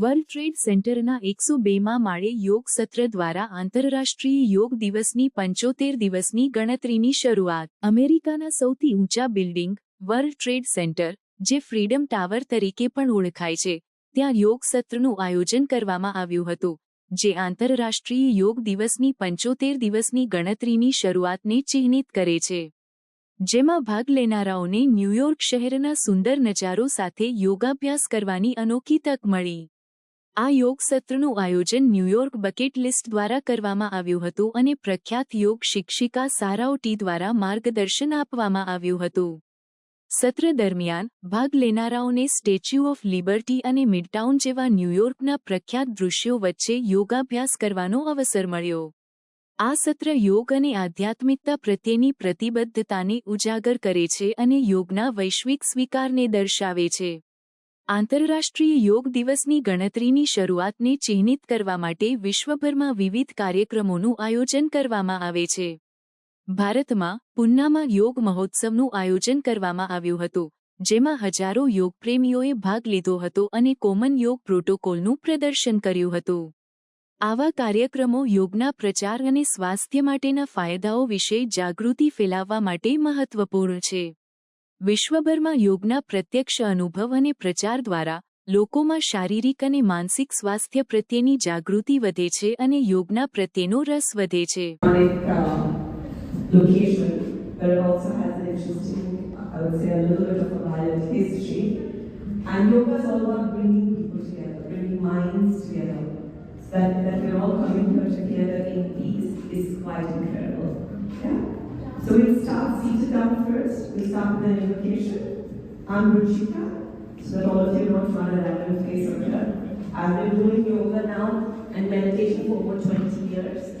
World trade સેન્ટરના એકસો બેમાં માળે યોગ સત્ર દ્વારા આંતરરાષ્ટ્રીય યોગ દિવસની પંચોતેર દિવસની ગણતરીની શરૂઆત. અમેરિકાના સૌથી ઊંચા બિલ્ડિંગ, વર્લ્ડ ટ્રેડ સેન્ટર, જે ફ્રીડમ ટાવર તરીકે પણ ઓળખાય છે, ત્યાં યોગ સત્રનું આયોજન કરવામાં આવ્યું હતું, જે આંતરરાષ્ટ્રીય યોગ દિવસની પંચોતેર દિવસની ગણતરીની શરૂઆતને ચિહ્નિત કરે છે. જેમાં ભાગ લેનારાઓને ન્યૂયોર્ક શહેરના સુંદર નજારો સાથે યોગાભ્યાસ કરવાની અનોખી તક મળી. આ યોગ સત્રનું આયોજન ન્યૂયોર્ક બકેટ લિસ્ટ દ્વારા કરવામાં આવ્યું હતું અને પ્રખ્યાત યોગ શિક્ષિકા સારાઓટી દ્વારા માર્ગદર્શન આપવામાં આવ્યું હતું. સત્ર દરમિયાન ભાગ લેનારાઓને સ્ટેચ્યુ ઓફ લિબર્ટી અને મિડટાઉન જેવા ન્યૂયોર્કના પ્રખ્યાત દૃશ્યો વચ્ચે યોગાભ્યાસ કરવાનો અવસર મળ્યો. આ સત્ર યોગ અને આધ્યાત્મિકતા પ્રત્યેની પ્રતિબદ્ધતાને ઉજાગર કરે છે અને યોગના વૈશ્વિક સ્વીકારને દર્શાવે છે. આંતરરાષ્ટ્રીય યોગ દિવસની ગણતરીની શરૂઆતને ચિહ્નિત કરવા માટે વિશ્વભરમાં વિવિધ કાર્યક્રમોનું આયોજન કરવામાં આવે છે. ભારતમાં પુન્નામાં યોગ મહોત્સવનું આયોજન કરવામાં આવ્યું હતું, જેમાં હજારો યોગપ્રેમીઓએ ભાગ લીધો હતો અને કોમન યોગ પ્રોટોકોલનું પ્રદર્શન કર્યું હતું. આવા કાર્યક્રમો યોગના પ્રચાર અને સ્વાસ્થ્ય માટેના ફાયદાઓ વિશે જાગૃતિ ફેલાવવા માટે મહત્વપૂર્ણ છે. વિશ્વભરમાં યોગના પ્રત્યક્ષ અનુભવ અને પ્રચાર દ્વારા લોકોમાં શારીરિક અને માનસિક સ્વાસ્થ્ય પ્રત્યેની જાગૃતિ વધે છે અને યોગના પ્રત્યેનો રસ વધે છે um, that, that we're all coming here together in peace is quite incredible. So we'll start seated down first. We'll start with an invocation. I'm Ruchika, so that all of you don't run a random face here. I've been doing yoga now and meditation for over 20 years.